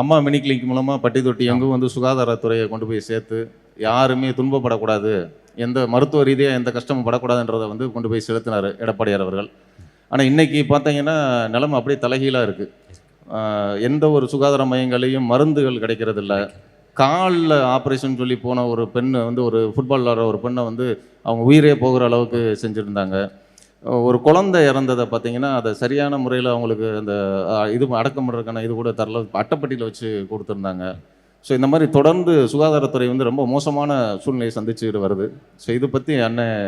அம்மா mini clinic மூலமாக பட்டி தொட்டி எங்கும் வந்து சுகாதாரத்துறையை கொண்டு போய் சேர்த்து யாருமே துன்பப்படக்கூடாது எந்த மருத்துவ ரீதியாக எந்த கஷ்டமும் படக்கூடாதுன்றதை வந்து கொண்டு போய் செலுத்தினார் எடப்பாடியார் அவர்கள். ஆனால் இன்னைக்கு பார்த்தீங்கன்னா நிலைமை அப்படியே தலைகீழாக இருக்குது எந்த ஒரு சுகாதார மையங்களையும் மருந்துகள் கிடைக்கிறதில்ல. காலில் ஆப்ரேஷன் சொல்லி போன ஒரு பெண்ணு வந்து ஒரு ஃபுட்பால் விளாட்ற ஒரு பெண்ணை வந்து அவங்க உயிரே போகிற அளவுக்கு செஞ்சுருந்தாங்க. ஒரு குழந்தை இறந்ததை பார்த்தீங்கன்னா அதை சரியான முறையில் அவங்களுக்கு அந்த இது அடக்கம் பண்ணுறதுக்கான இது கூட தரல அட்டைப்பட்டியில் வச்சு கொடுத்துருந்தாங்க. ஸோ இந்த மாதிரி தொடர்ந்து சுகாதாரத்துறை வந்து ரொம்ப மோசமான சூழ்நிலையை சந்திச்சுக்கிட்டு வருது. ஸோ இது பற்றி அண்ணன்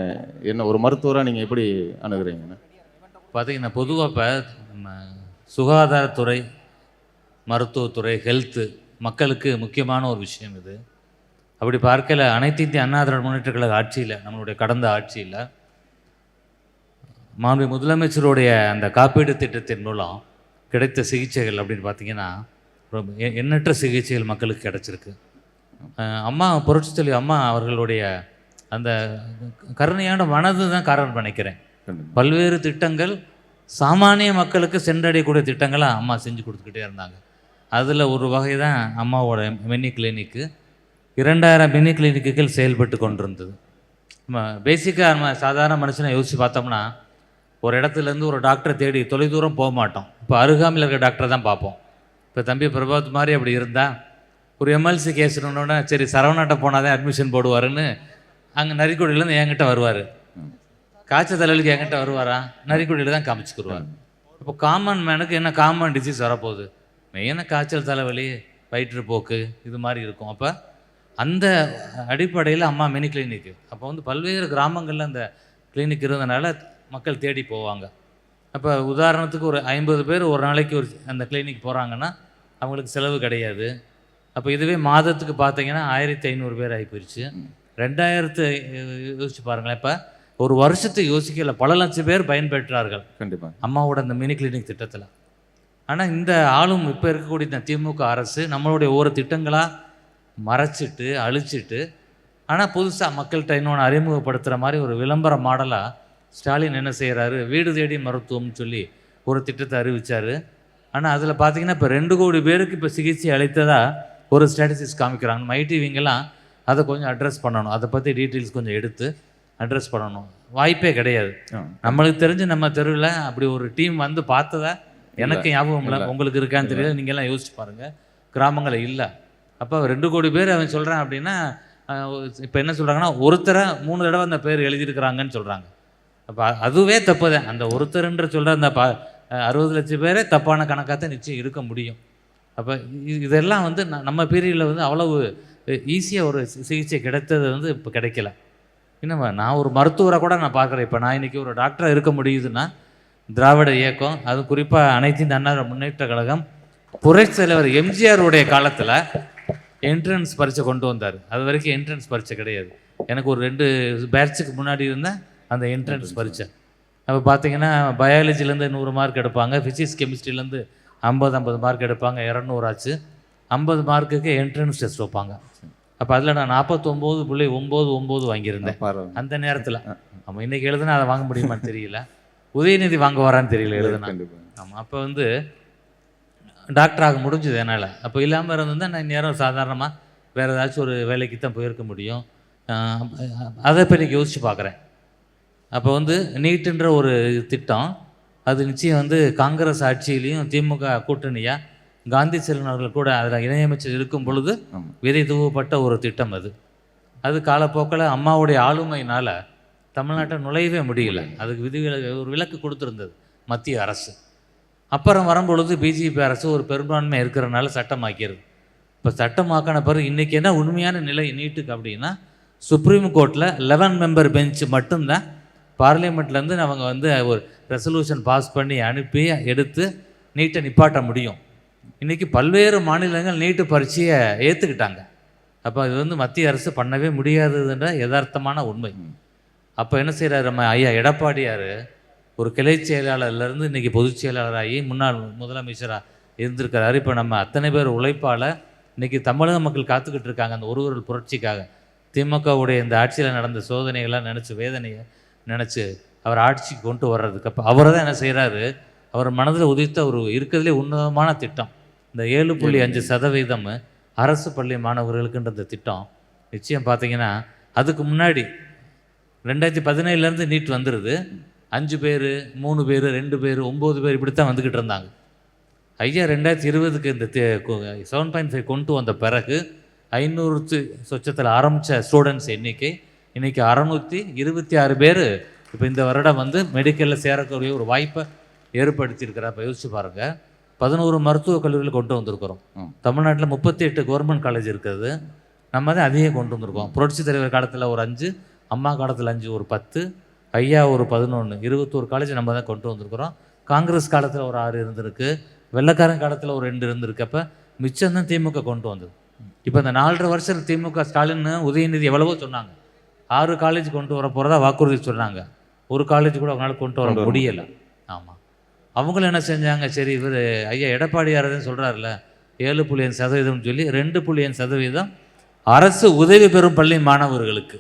என்ன ஒரு மருத்துவராக நீங்கள் எப்படி அணுகுறீங்கண்ணே பார்த்தீங்கன்னா பொதுவாக இப்போ சுகாதாரத்துறை மருத்துவத்துறை ஹெல்த்து மக்களுக்கு முக்கியமான ஒரு விஷயம் இது. அப்படி பார்க்கல அனைத்து இந்திய அண்ணா திராவிட முன்னேற்ற கழக ஆட்சியில் நம்மளுடைய கடந்த ஆட்சியில் மாண்பு முதலமைச்சருடைய அந்த காப்பீடு திட்டத்தின் மூலம் கிடைத்த சிகிச்சைகள் அப்படின்னு பார்த்தீங்கன்னா எண்ணற்ற சிகிச்சைகள் மக்களுக்கு கிடைச்சிருக்கு. அம்மா புரட்சித்தலைவி அம்மா அவர்களுடைய அந்த கருணையான மனது தான் காரணம் நினைக்கிறேன். பல்வேறு திட்டங்கள் சாமானிய மக்களுக்கு சென்றடையக்கூடிய திட்டங்களை அம்மா செஞ்சு கொடுத்துக்கிட்டே இருந்தாங்க. அதில் ஒரு வகை தான் அம்மாவோட மினி கிளினிக்கு. இரண்டாயிரம் மினி கிளினிக்குகள் செயல்பட்டு கொண்டிருந்தது. நம்ம பேசிக்காக நம்ம சாதாரண மனுஷனை யோசித்து பார்த்தோம்னா ஒரு இடத்துலேருந்து ஒரு டாக்டரை தேடி தொலைதூரம் போக மாட்டோம். இப்போ அருகாமையில் இருக்க டாக்டரை தான் பார்ப்போம். இப்போ தம்பி பிரபாத் மாதிரி அப்படி இருந்தால் ஒரு எம்எல்சி கேஸ்னோடனே சரி சரவணாட்ட போனால் தான் அட்மிஷன் போடுவாருன்னு அங்கே நரிக்குடியிலேருந்து என்கிட்ட வருவார். காய்ச்சல் தலைவலிக்கு என்கிட்ட வருவாரா? நரிக்குடியில் தான் காமிச்சுக்குருவார். இப்போ காமன் மேனுக்கு என்ன காமன் டிசீஸ் வரப்போகுது? மெயினாக காய்ச்சல் தலைவலி வயிற்றுப்போக்கு இது மாதிரி இருக்கும். அப்போ அந்த அடிப்படையில் அம்மா மினி கிளினிக் அப்போ வந்து பல்வேறு கிராமங்களில் அந்த கிளினிக் இருந்தனால மக்கள் தேடி போவாங்க. அப்போ உதாரணத்துக்கு ஒரு ஐம்பது பேர் ஒரு நாளைக்கு ஒரு அந்த கிளினிக் போகிறாங்கன்னா அவங்களுக்கு செலவு கிடையாது. அப்போ இதுவே மாதத்துக்கு பார்த்தீங்கன்னா ஆயிரத்தி ஐநூறு பேர் ஆகி போயிடுச்சு ரெண்டாயிரத்து யோசிச்சு பாருங்களேன் இப்போ ஒரு வருஷத்துக்கு யோசிக்கல பல லட்சம் பேர் பயன்பெற்றார்கள். கண்டிப்பாக அம்மாவோட அந்த மினி கிளினிக் திட்டத்தில். ஆனால் இந்த ஆளும் இப்போ இருக்கக்கூடிய இந்த திமுக அரசு நம்மளுடைய ஒவ்வொரு திட்டங்களாக மறைச்சிட்டு அழிச்சிட்டு ஆனால் புதுசாக மக்கள்கிட்ட இன்னொன்று அறிமுகப்படுத்துகிற மாதிரி ஒரு விளம்பர மாடலாக ஸ்டாலின் என்ன செய்கிறாரு வீடு தேடி மருத்துவம்னு சொல்லி ஒரு திட்டத்தை அறிவிச்சார். ஆனால் அதில் பார்த்தீங்கன்னா இப்போ ரெண்டு கோடி பேருக்கு இப்போ சிகிச்சை அளித்ததா ஒரு ஸ்டாட்டிஸ்டிக்ஸ் காமிக்கிறாங்க. நம்ம ஐடிவிங்கெல்லாம் அதை கொஞ்சம் அட்ரஸ் பண்ணணும். அதை பற்றி டீட்டெயில்ஸ் கொஞ்சம் எடுத்து அட்ரஸ் பண்ணணும். வாய்ப்பே கிடையாது. நம்மளுக்கு தெரிஞ்சு நம்ம தெருவில் அப்படி ஒரு டீம் வந்து பார்த்ததா எனக்கு ஞாபகம் இல்லை. உங்களுக்கு இருக்கான்னு தெரியல நீங்க எல்லாம் யோசிச்சு பாருங்க. கிராமங்களில் இல்லை. அப்போ ரெண்டு கோடி பேர் அவன் சொல்கிறான் அப்படின்னா இப்போ என்ன சொல்கிறாங்கன்னா ஒருத்தரை மூணு தடவை அந்த பேர் எழுதியிருக்கிறாங்கன்னு சொல்கிறாங்க அப்போ அதுவே தப்பு தான் அந்த ஒருத்தருன்ற சொல்கிற அந்த ப அறுபது லட்சம் பேரே தப்பான கணக்காக தான் நிச்சயம் இருக்க முடியும். அப்போ இதெல்லாம் வந்து நம்ம பீரியடில் வந்து அவ்வளவு ஈஸியாக ஒரு சிகிச்சை கிடைத்தது வந்து இப்போ கிடைக்கல. இன்னும் நான் ஒரு மருத்துவரை கூட நான் பார்க்குறேன் இப்போ நான் இன்றைக்கி ஒரு டாக்டராக இருக்க முடியுதுன்னா திராவிட இயக்கம் அது குறிப்பாக அனைத்து இந்த அண்ணா முன்னேற்ற கழகம் புரட்சி தலைவர் எம்ஜிஆருடைய காலத்தில் என்ட்ரன்ஸ் பரீட்சை கொண்டு வந்தார். அது வரைக்கும் என்ட்ரன்ஸ் பரீட்சை கிடையாது. எனக்கு ஒரு ரெண்டு பேட்சுக்கு முன்னாடி இருந்தேன் அந்த என்ட்ரன்ஸ் பரீட்சை. அப்போ பார்த்தீங்கன்னா பயாலஜிலேருந்து நூறு மார்க் எடுப்பாங்க ஃபிசிக்ஸ் கெமிஸ்ட்ரிலேருந்து ஐம்பது ஐம்பது மார்க் எடுப்பாங்க இரநூறு ஆச்சு. ஐம்பது மார்க்குக்கு என்ட்ரன்ஸ் டெஸ்ட் வைப்பாங்க. அப்போ அதில் நான் நாற்பத்தொம்போது புள்ளி ஒம்பது ஒம்பது வாங்கியிருந்தேன். அந்த நேரத்தில். ஆமாம் இன்னைக்கு எழுதுனா அதை வாங்க முடியுமான்னு தெரியல. உதயநிதி வாங்க வரான்னு தெரியல எழுதுனா. ஆமாம் அப்போ வந்து டாக்டராக முடிஞ்சுது என்னால். அப்போ இல்லாமல் இருந்திருந்தா நான் நேரம் சாதாரணமாக வேறு ஏதாச்சும் ஒரு வேலைக்கு தான் போயிருக்க முடியும். அதை இப்போ இன்னைக்கு யோசிச்சு பார்க்குறேன் அப்போ வந்து நீட்டுன்ற ஒரு திட்டம் அது நிச்சயம் வந்து காங்கிரஸ் ஆட்சியிலையும் திமுக கூட்டணியாக காந்தி செல்வன் அவர்கள் கூட அதில் இணையமைச்சர் இருக்கும் பொழுது விதை தூவப்பட்ட ஒரு திட்டம் அது. அது காலப்போக்கில் அம்மாவுடைய ஆளுமையினால் தமிழ்நாட்டை நுழையவே முடியல. அதுக்கு விதிவிலக்கு ஒரு விலக்கு கொடுத்துருந்தது மத்திய அரசு. அப்புறம் வரும்பொழுது பிஜேபி அரசு ஒரு பெரும்பான்மை இருக்கிறனால சட்டமாக்கிடுது இப்போ சட்டமாக்கின பிறகு இன்றைக்கி என்ன உண்மையான நிலை நீட்டுக்கு அப்படின்னா சுப்ரீம் கோர்ட்டில் லெவன் மெம்பர் பெஞ்ச் மட்டும்தான் பார்லிமெண்ட்லேருந்து அவங்க வந்து ஒரு ரெசல்யூஷன் பாஸ் பண்ணி அனுப்பி எடுத்து நீட்டை நிப்பாட்ட முடியும். இன்றைக்கி பல்வேறு மாநிலங்கள் நீட்டு பரீட்சையை ஏற்றுக்கிட்டாங்க அப்போ இது வந்து மத்திய அரசு பண்ணவே முடியாததுன்ற யதார்த்தமான உண்மை. அப்போ என்ன செய்கிறார் நம்ம ஐயா எடப்பாடியார் ஒரு கிளை செயலாளர்லேருந்து இன்றைக்கி பொதுச் செயலாளராகி முன்னாள் முதலமைச்சராக இருந்திருக்கிறாரு. இப்போ நம்ம அத்தனை பேர் உழைப்பால் இன்றைக்கி தமிழக மக்கள் காத்துக்கிட்டு இருக்காங்க அந்த ஒரு ஒரு புரட்சிக்காக. திமுகவுடைய இந்த ஆட்சியில் நடந்த சோதனைகள்லாம் நினச்சி வேதனையை நினச்சி அவர் ஆட்சிக்கு கொண்டு வர்றதுக்கு அப்போ அவரை தான் என்ன செய்கிறாரு அவர் மனதில் உதித்த ஒரு இருக்கிறதுலே உன்னதமான திட்டம். இந்த ஏழு புள்ளி அஞ்சு சதவீதம் அரசு பள்ளி மாணவர்களுக்குன்ற இந்த திட்டம். நிச்சயம் பார்த்தீங்கன்னா அதுக்கு முன்னாடி ரெண்டாயிரத்தி பதினேழுலேருந்து நீட் வந்துடுது அஞ்சு பேர் மூணு பேர் ரெண்டு பேர் ஒம்பது பேர் இப்படி தான் வந்துக்கிட்டு இருந்தாங்க. ஐயா ரெண்டாயிரத்தி இருபதுக்கு இந்த செவன் பாயிண்ட் ஃபைவ் கொண்டு வந்த பிறகு ஐநூறு சொச்சத்தில் ஆரம்பித்த ஸ்டூடெண்ட்ஸ் எண்ணிக்கை இன்றைக்கி அறநூற்றி இருபத்தி ஆறு பேர் இப்போ இந்த வருடம் வந்து மெடிக்கலில் சேரக்கூடிய ஒரு வாய்ப்பை ஏற்படுத்தியிருக்கிறா. இப்போ யோசிச்சு பாருங்கள் பதினோரு மருத்துவக் கல்லூரியில் கொண்டு வந்திருக்கிறோம். தமிழ்நாட்டில் முப்பத்தி எட்டு கவர்மெண்ட் காலேஜ் இருக்குது. நம்ம தான் அதிகம் கொண்டு வந்திருக்கோம். புரட்சி தலைவர் காலத்தில் ஒரு அஞ்சு அம்மா காலத்தில் அஞ்சு ஒரு பத்து ஐயா ஒரு பதினொன்று இருபத்தோரு காலேஜ் நம்ம தான் கொண்டு வந்திருக்கிறோம். காங்கிரஸ் காலத்தில் ஒரு ஆறு இருந்திருக்கு. வெள்ளைக்காரன் காலத்தில் ஒரு ரெண்டு இருந்திருக்கு. அப்போ மிச்சம் தான் திமுக கொண்டு வந்தது. இப்போ இந்த நாலரை வருஷம் திமுக ஸ்டாலின் உதயநிதி எவ்வளவோ சொன்னாங்க. ஆறு காலேஜ் கொண்டு வர போகிறதா வாக்குறுதி சொன்னாங்க ஒரு காலேஜ் கூட அவங்களால கொண்டு வர முடியலை. ஆமாம் அவங்களும் என்ன செஞ்சாங்க? சரி இவர் ஐயா எடப்பாடியாரதுன்னு சொல்கிறாருல ஏழு புள்ளி ஐந்து சதவீதம்னு சொல்லி ரெண்டு புள்ளி ஐந்து சதவீதம் அரசு உதவி பெறும் பள்ளி மாணவர்களுக்கு.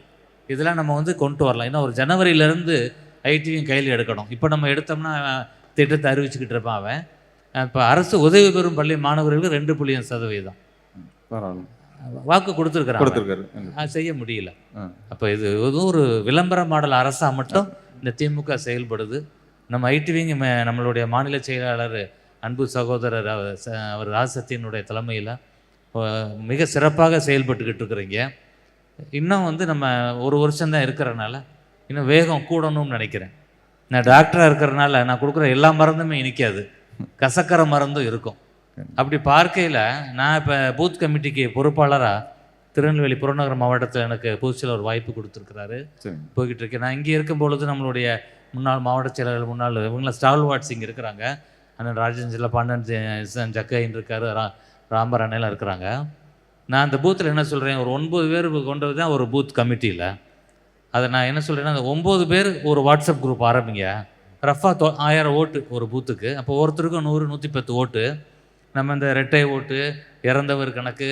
இதெல்லாம் நம்ம வந்து கொண்டு வரலாம். இன்னும் ஒரு ஜனவரியிலேருந்து ஐடியும் கையில் எடுக்கணும். இப்போ நம்ம எடுத்தோம்னா திட்டத்தை அறிவிச்சுக்கிட்டு இருப்பான் அவன். இப்போ அரசு உதவி பெறும் பள்ளி மாணவர்களுக்கு ரெண்டு புள்ளி ஐந்து சதவீதம். வாக்கு கொடுத்துருக்குறாங்க செய்ய முடியல. அப்போ இது ஏதோ ஒரு விளம்பர மாடல் அரசாக மட்டும் இந்த திமுக செயல்படுது. நம்ம ஐடிவிங்க நம்மளுடைய மாநில செயலாளர் அன்பு சகோதரர் அவர் ராசத்தினுடைய தலைமையில் மிக சிறப்பாக செயல்பட்டுக்கிட்டு இருக்கிறீங்க. இன்னும் வந்து நம்ம ஒரு வருஷம்தான் இருக்கிறனால இன்னும் வேகம் கூடணும்னு நினைக்கிறேன். நான் டாக்டராக இருக்கிறனால நான் கொடுக்குற எல்லா மருந்துமே இனிக்காது. கசக்கர மருந்தும் இருக்கும். அப்படி பார்க்கையில் நான் இப்போ பூத் கமிட்டிக்கு பொறுப்பாளராக திருநெல்வேலி புறநகர் மாவட்டத்தில் எனக்கு பொதுச்சில் ஒரு வாய்ப்பு கொடுத்துருக்குறாரு. போய்கிட்டு இருக்கேன். நான் இங்கே இருக்கும் பொழுது நம்மளுடைய முன்னாள் மாவட்ட செயலாளர் முன்னாள் இவங்களாம் ஸ்டால் வாட்ஸ் இங்கே இருக்கிறாங்க. அண்ணன் ராஜன் ஜில்லா பாண்டன் ஜக்கைன் இருக்காரு ரா ராம்பர் அண்ணெல்லாம் இருக்கிறாங்க. நான் அந்த பூத்தில் என்ன சொல்கிறேன் ஒரு ஒன்பது பேர் கொண்டது தான் ஒரு பூத் கமிட்டியில் அதை நான் என்ன சொல்கிறேன்னா அந்த ஒம்பது பேர் ஒரு வாட்ஸ்அப் குரூப் ஆரம்பிங்க. ரஃபாக தொ ஆயிரம் ஓட்டு ஒரு பூத்துக்கு அப்போ ஒருத்தருக்கும் நூறு நூற்றி பத்து ஓட்டு. நம்ம இந்த ரெட்டை ஓட்டு இறந்தவர் கணக்கு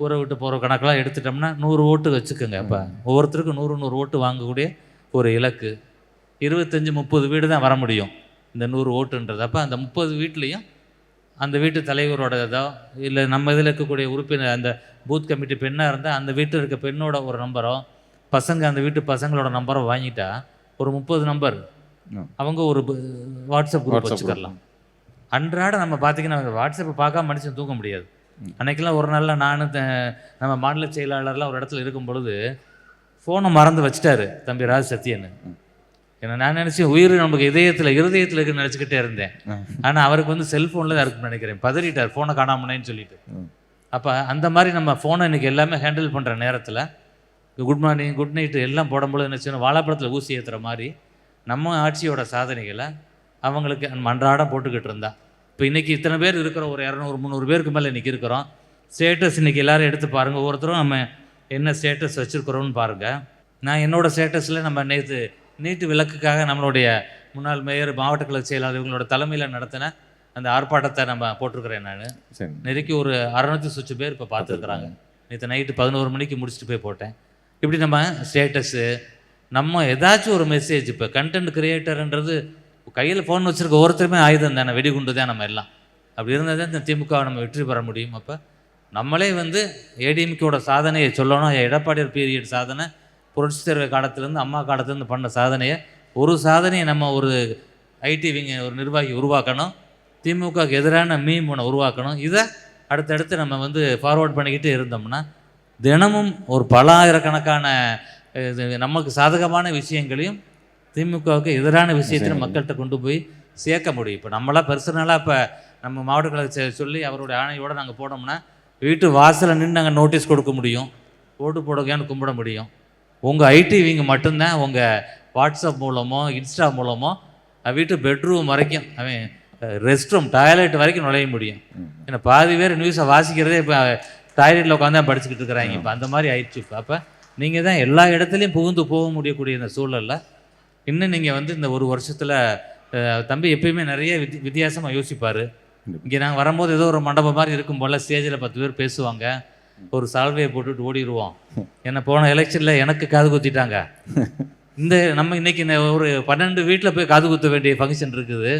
ஊரை விட்டு போகிற கணக்கெல்லாம் எடுத்துட்டோம்னா நூறு ஓட்டு வச்சுக்கோங்க அப்போ. ஒவ்வொருத்தருக்கும் நூறு நூறு ஓட்டு வாங்கக்கூடிய ஒரு இலக்கு. இருபத்தஞ்சி முப்பது வீடு தான் வர முடியும். இந்த நூறு ஓட்டுன்றது. அப்போ அந்த முப்பது வீட்லேயும் அந்த வீட்டு தலைவரோட இதோ இல்லை நம்ம இதில் இருக்கக்கூடிய உறுப்பினர் அந்த பூத் கமிட்டி பெண்ணாக இருந்தால் அந்த வீட்டில் இருக்க பெண்ணோட ஒரு நம்பரோ பசங்க அந்த வீட்டு பசங்களோட நம்பரோ வாங்கிட்டா ஒரு முப்பது நம்பர். அவங்க ஒரு வாட்ஸ்அப் குரூப் வச்சுக்கலாம் அன்றாட நம்ம பார்த்தீங்கன்னா வாட்ஸ்அப்பை பார்க்காம மனுஷன் தூங்க முடியாது. அன்றைக்கெல்லாம் ஒரு நாளில் நானும் த- நம்ம மாநில செயலாளர்லாம் ஒரு இடத்துல இருக்கும் பொழுது ஃபோனை மறந்து வச்சுட்டாரு தம்பி ராஜ் சத்யன்னு ஏன்னா நான் நினச்சேன் உயிர் நமக்கு இதயத்தில் இருதயத்தில் இருக்குன்னு நினச்சிக்கிட்டே இருந்தேன். ஆனால் அவருக்கு வந்து செல்ஃபோனில் தான் இருக்குன்னு நினைக்கிறேன். பதறிட்டார் ஃபோனை காணாமனேன்னு சொல்லிட்டு. அப்போ அந்த மாதிரி நம்ம ஃபோனை இன்னைக்கு எல்லாமே ஹேண்டில் பண்ணுற நேரத்தில் குட் மார்னிங் குட் நைட்டு எல்லாம் போடும்போது என்ன செய்யணும்? வாழைப்பழத்தில் ஊசி ஏற்றுற மாதிரி நம்ம ஆட்சியோட சாதனைகளை அவங்களுக்கு நம்ம அன்றாடம் போட்டுக்கிட்டு இருந்தா. இப்போ இன்றைக்கி இத்தனை பேர் இருக்கிறோம் ஒரு இரநூறு முந்நூறு பேருக்கு மேலே இன்றைக்கி இருக்கிறோம். ஸ்டேட்டஸ் இன்றைக்கி எல்லாரும் எடுத்து பாருங்கள் ஒவ்வொருத்தரும் நம்ம என்ன ஸ்டேட்டஸ் வச்சுருக்கிறோன்னு பாருங்கள் நான் என்னோட ஸ்டேட்டஸில் நம்ம நேற்று நீட்டு விளக்குக்காக நம்மளுடைய முன்னாள் மேயர் மாவட்ட கழக செயலாளர் இவங்களோட தலைமையில் நடத்தின அந்த ஆர்ப்பாட்டத்தை நம்ம போட்டிருக்கிறேன் நான். நெருக்கி ஒரு அறநூற்றி சுற்று பேர் இப்போ பார்த்துருக்குறாங்க. நேற்று நைட்டு பதினோரு மணிக்கு முடிச்சுட்டு போய் போட்டேன். இப்படி நம்ம ஸ்டேட்டஸு நம்ம ஏதாச்சும் ஒரு மெசேஜ் இப்போ கண்டென்ட் கிரியேட்டர்ன்றது கையில் ஃபோன் வச்சுருக்க ஒருத்தருமே ஆயுதம் தானே? வெடிகுண்டு தான் நம்ம எல்லாம். அப்படி இருந்தால் தான் இந்த திமுகவை நம்ம வெற்றி பெற முடியும். அப்போ நம்மளே வந்து ஏடிஎம்கேவோட சாதனையை சொல்லணும். எடப்பாடியார் பீரியட் சாதனை புரட்சி தலைவர் காலத்துலேருந்து அம்மா காலத்துலேருந்து பண்ண சாதனையை ஒரு சாதனையை நம்ம ஒரு ஐடி விங்க ஒரு நிர்வாகி உருவாக்கணும். திமுகவுக்கு எதிரான மீம் ஒன்று உருவாக்கணும். இதை அடுத்தடுத்து நம்ம வந்து ஃபார்வர்ட் பண்ணிக்கிட்டு இருந்தோம்னா தினமும் ஒரு பல ஆயிரக்கணக்கான இது நமக்கு சாதகமான விஷயங்களையும் திமுகவுக்கு எதிரான விஷயத்தையும் மக்கள்கிட்ட கொண்டு போய் சேர்க்க முடியும். இப்போ நம்மளாம் பர்சனலாக இப்போ நம்ம மாவட்ட செயலர் சொல்லி அவருடைய ஆணையோடு நாங்கள் போனோம்னா வீட்டு வாசலில் நின்று நாங்கள் நோட்டீஸ் கொடுக்க முடியும். ஓட்டு போடுங்கன்னு கும்பிட முடியும். உங்கள் ஐடி விங்க மட்டும்தான் உங்கள் வாட்ஸ்அப் மூலமோ இன்ஸ்டா மூலமோ வீட்டு பெட்ரூம் வரைக்கும் அவன் ரெஸ்ட் ரூம் டாய்லெட் வரைக்கும் நுழைய முடியும். ஏன்னா பாதி பேர் நியூஸை வாசிக்கிறதே இப்போ டாய்லெட்டில் உட்காந்து தான் படிச்சுக்கிட்டு இருக்கிறாங்க. இப்போ அந்த மாதிரி ஆயிடுச்சு. இப்போ அப்போ நீங்கள் தான் எல்லா இடத்துலையும் புகுந்து போக முடியக்கூடிய இந்த சூழலில் இன்னும் நீங்கள் வந்து இந்த ஒரு வருஷத்தில் தம்பி எப்பயுமே நிறைய வித்தி வித்தியாசமாக யோசிப்பார். இங்கே நாங்கள் வரும்போது ஏதோ ஒரு மண்டபம் மாதிரி இருக்கும் போல் ஸ்டேஜில் பத்து பேர் பேசுவாங்க. ஒரு சால்வையை போட்டுட்டு ஓடிடுவோம் ஏன்னா போன எலெக்ஷனில் எனக்கு காது குத்திட்டாங்க. இந்த நம்ம இன்னைக்கு இந்த ஒரு பன்னெண்டு வீட்டில் போய் காது குத்த வேண்டிய ஃபங்க்ஷன் இருக்குது.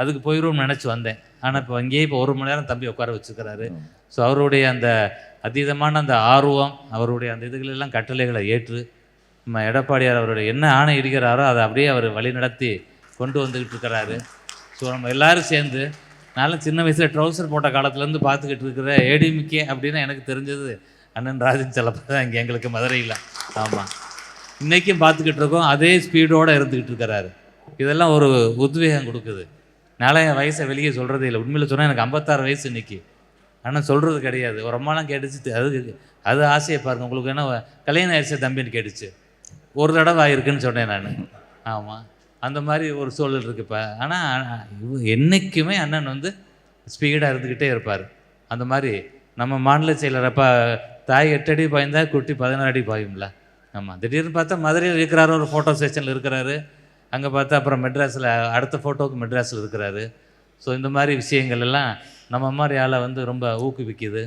அதுக்கு போயிடும்னு நினச்சி வந்தேன். ஆனால் இப்போ அங்கேயே இப்போ ஒரு மணி நேரம் தம்பி உட்கார வச்சுக்கிறாரு. ஸோ அவருடைய அந்த அதீதமான அந்த ஆர்வம் அவருடைய அந்த இதுகளெல்லாம் கட்டளைகளை ஏற்று நம்ம எடப்பாடியார் அவருடைய என்ன ஆணை இடுகிறாரோ அதை அப்படியே அவர் வழி நடத்தி கொண்டு வந்துக்கிட்டு இருக்கிறாரு. ஸோ நம்ம எல்லாரும் சேர்ந்து நானும் சின்ன வயசில் ட்ரௌசர் போட்ட காலத்துலேருந்து பார்த்துக்கிட்டு இருக்கிற ஏடிமிக்கே அப்படின்னு எனக்கு தெரிஞ்சது. அண்ணன் ராஜன் செல்லப்பா தான் இங்கே எங்களுக்கு மதுரையில். ஆமாம் இன்றைக்கும் பார்த்துக்கிட்டு இருக்கோம். அதே ஸ்பீடோடு இருந்துக்கிட்டு இருக்கிறாரு. இதெல்லாம் ஒரு உத்வேகம் கொடுக்குது. நாளை என் வயசை வெளியே சொல்கிறதே இல்லை. உண்மையில் சொன்னால் எனக்கு ஐம்பத்தாறு வயசு இன்னைக்கு. ஆனால் சொல்கிறது கிடையாது. ரொம்ப அம்மாலாம் கேட்டுச்சு அது அது ஆசையை பாருங்கள் உங்களுக்கு என்ன கல்யாணம் ஆயிடுச்சு தம்பின்னு கேட்டுச்சு. ஒரு தடவை ஆயிருக்குன்னு சொன்னேன் நான். ஆமாம் அந்த மாதிரி ஒரு சூழல் இருக்கு இப்போ. ஆனால் என்றைக்குமே அண்ணன் வந்து ஸ்பீடாக இருந்துக்கிட்டே இருப்பார். அந்த மாதிரி நம்ம மாநில செயலர் அப்போ தாய் எட்டு அடி பாய்ந்தா குட்டி பதினாறு அடி பாயும்ல. ஆமாம் திடீர்னு பார்த்தா மதுரையில் இருக்கிறாரு ஒரு ஃபோட்டோ செஷனில் இருக்கிறாரு. அங்கே பார்த்தா அப்புறம் மெட்ராஸில் அடுத்த ஃபோட்டோவுக்கு மெட்ராஸில் இருக்கிறாரு. ஸோ இந்த மாதிரி விஷயங்கள் எல்லாம் நம்ம மாதிரி ஆளை வந்து ரொம்ப ஊக்குவிக்குது.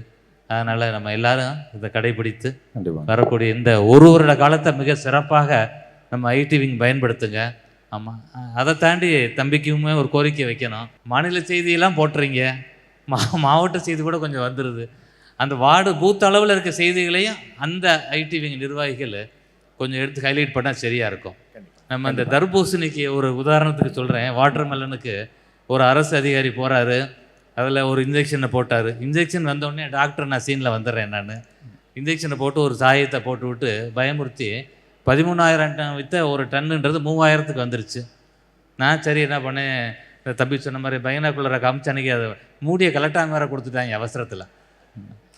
அதனால் நம்ம எல்லாரும் இதை கடைபிடித்து வரக்கூடிய இந்த ஒரு வருட காலத்தை மிக சிறப்பாக நம்ம ஐடி விங் பயன்படுத்துங்க. ஆமாம் அதை தாண்டி தம்பிக்குமே ஒரு கோரிக்கை வைக்கணும். மாநில செய்தியெல்லாம் போட்டுறீங்க. மா மாவட்ட செய்தி கூட கொஞ்சம் வந்துடுது அந்த வார்டு பூத் அளவில் இருக்க செய்திகளையும் அந்த ஐடி விங் நிர்வாகிகள் கொஞ்சம் எடுத்து ஹைலைட் பண்ணால் சரியாக இருக்கும். நம்ம இந்த தர்பூசணிக்கு ஒரு உதாரணத்துக்கு சொல்கிறேன் வாட்டர் மெலனுக்கு ஒரு அரசு அதிகாரி போகிறாரு அதில் ஒரு இன்ஜெக்ஷனை போட்டார். இன்ஜெக்ஷன் வந்தோடனே டாக்டர் நான் சீனில் வந்துடுறேன் நான். இன்ஜெக்ஷனை போட்டு ஒரு சாயத்தை போட்டு விட்டு பயமுறுத்தி பதிமூணாயிரம் டன் விற்ற ஒரு டன்னுன்றது மூவாயிரத்துக்கு வந்துருச்சு. நான் சரி என்ன பண்ணேன்? இந்த தம்பி சொன்ன மாதிரி பையனாக்குள்ளரை காமிச்சு அன்றைக்கி அதை மூடியை கலட்டாம வேற கொடுத்துட்டாங்க அவசரத்தில்.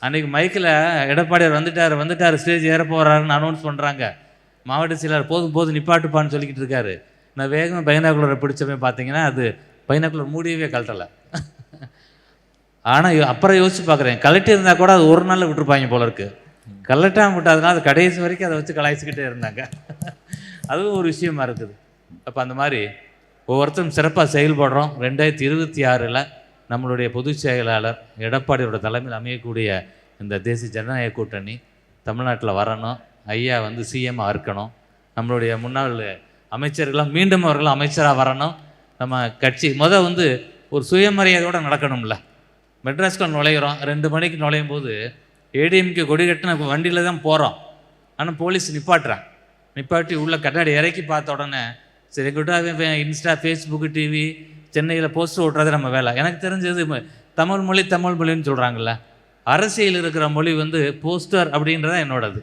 அன்றைக்கி மைக்கில் எடப்பாடியார் வந்துட்டார் வந்துட்டார் ஸ்டேஜ் ஏற போகிறாருன்னு அனௌன்ஸ் பண்ணுறாங்க மாவட்ட செயலாளர் போதும் போதும் நிப்பாட்டுப்பான்னு சொல்லிக்கிட்டு இருக்காரு. நான் வேகமாக பைனாக்குலரை பிடிச்சவே பார்த்தீங்கன்னா அது பைனாக்குலர் மூடியவே கலட்டலை ஆனால் அப்புறம் யோசிச்சு பார்க்குறேன் கலட்டி இருந்தால் கூட அது ஒரு நாளில் விட்டுருப்பாங்க போல இருக்கு. கலட்டாம விட்டாதனால அது கடைசி வரைக்கும் அதை வச்சு கலாய்ச்சிக்கிட்டே இருந்தாங்க. அதுவும் ஒரு விஷயமா இருக்குது. அப்போ அந்த மாதிரி ஒவ்வொருத்தரும் சிறப்பாக செயல்படுறோம். ரெண்டாயிரத்தி இருபத்தி ஆறில் நம்மளுடைய பொதுச் செயலாளர் எடப்பாடியோட தலைமையில் அமையக்கூடிய இந்த தேசிய ஜனநாயக கூட்டணி தமிழ்நாட்டில் வரணும். ஐயா வந்து சிஎம்மாக இருக்கணும். நம்மளுடைய முன்னாள் அமைச்சர்கள்லாம் மீண்டும் அவர்கள் அமைச்சராக வரணும். நம்ம கட்சி முதல் வந்து ஒரு சுயமரியாதையோடு நடக்கணும்ல. மெட்ராஸ்க்குள்ள நுழையிறோம். ரெண்டு மணிக்கு நுழையும் போது ஏடிஎம்கே கொடி கட்டின வண்டியில் தான் போகிறோம் ஆனால் போலீஸ் நிப்பாட்டுறான் நிப்பாட்டி உள்ளே கண்ணாடி இறக்கி பார்த்த உடனே சரி எங்கிட்ட இன்ஸ்டா ஃபேஸ்புக்கு டிவி சென்னையில் போஸ்ட் ஓட்டுறது நம்ம வேலை. எனக்கு தெரிஞ்சது தமிழ் மொழி தமிழ் மொழின்னு சொல்கிறாங்கல்ல அரசியல் இருக்கிற மொழி வந்து போஸ்டர் அப்படின்றத என்னோடது.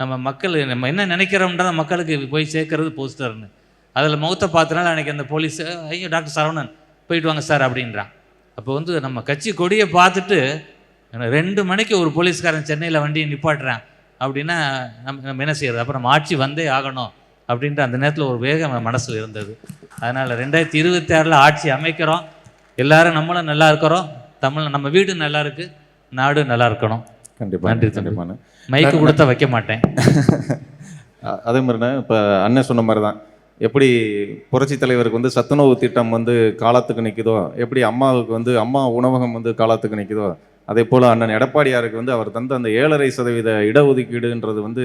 நம்ம மக்கள் நம்ம என்ன நினைக்கிறோம்ன்றத மக்களுக்கு போய் சேர்க்கறது போஸ்டர்னு அதில் முகத்தை பார்த்தனால அன்றைக்கி அந்த போலீஸ் ஐயோ டாக்டர் சரவணன் போயிட்டு வாங்க சார் அப்படின்றான். அப்போ வந்து நம்ம கட்சி கொடியை பார்த்துட்டு ரெண்டு மணிக்கு ஒரு போலீஸ்காரன் சென்னையில் வண்டியை நிப்பாட்டுறான். அப்படின்னா நம்ம நம்ம என்ன செய்யறது? அப்போ நம்ம ஆட்சி வந்தே ஆகணும் அப்படின்ற அந்த நேரத்தில் ஒரு வேகம் மனசில் இருந்தது. அதனால் ரெண்டாயிரத்தி இருபத்தி ஆறில் ஆட்சி அமைக்கிறோம். எல்லாரும் நம்மளும் நல்லா இருக்கிறோம். தமிழ் நம்ம வீடு நல்லா இருக்கு. நாடு நல்லா இருக்கணும். கண்டிப்பாக நன்றி தம்பி. கண்டிப்பாண்ணே மைக்கு கொடுத்தா வைக்க மாட்டேன். அதே மாதிரிண்ணே இப்போ அண்ணன் சொன்ன மாதிரி தான் எப்படி புரட்சி தலைவருக்கு வந்து சத்துணவு திட்டம் வந்து காலத்துக்கு நிற்குதோ எப்படி அம்மாவுக்கு வந்து அம்மா உணவகம் வந்து காலத்துக்கு நிற்குதோ அதே போல் அண்ணன் எடப்பாடியாருக்கு வந்து அவர் தந்த அந்த ஏழரை சதவீத இடஒதுக்கீடுன்றது வந்து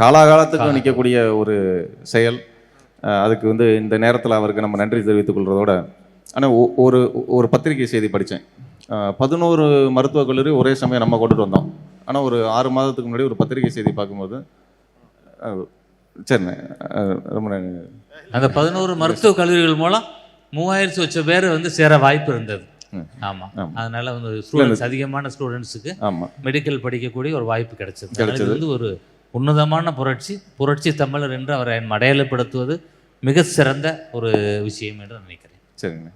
காலாகாலத்துக்கு நிற்கக்கூடிய ஒரு செயல். அதுக்கு வந்து இந்த நேரத்தில் அவருக்கு நம்ம நன்றி தெரிவித்துக் கொள்றதோட ஆனால் ஒரு ஒரு பத்திரிகை செய்தி படித்தேன் பதினோரு மருத்துவக் கல்லூரி ஒரே சமயம் நம்ம கொண்டுட்டு வந்தோம். ஆனால் ஒரு ஆறு மாதத்துக்கு முன்னாடி ஒரு பத்திரிகை செய்தி பார்க்கும்போது சரிண்ணே ரொம்ப. அந்த பதினோரு மருத்துவக் கல்லூரிகள் மூலம் மூவாயிரத்தி சொச்ச பேர் வந்து சேர வாய்ப்பு இருந்தது. ஆமாம் ஆமா. அதனால வந்து ஸ்டூடெண்ட்ஸ் அதிகமான ஸ்டூடெண்ட்ஸுக்கு மெடிக்கல் படிக்கக்கூடிய ஒரு வாய்ப்பு கிடைச்சது கிடைச்சது. வந்து ஒரு உன்னதமான புரட்சி புரட்சி தமிழர் என்று அவரை அடையாளப்படுத்துவது மிக சிறந்த ஒரு விஷயம் என்று நினைக்கிறேன் சரிங்கண்ணே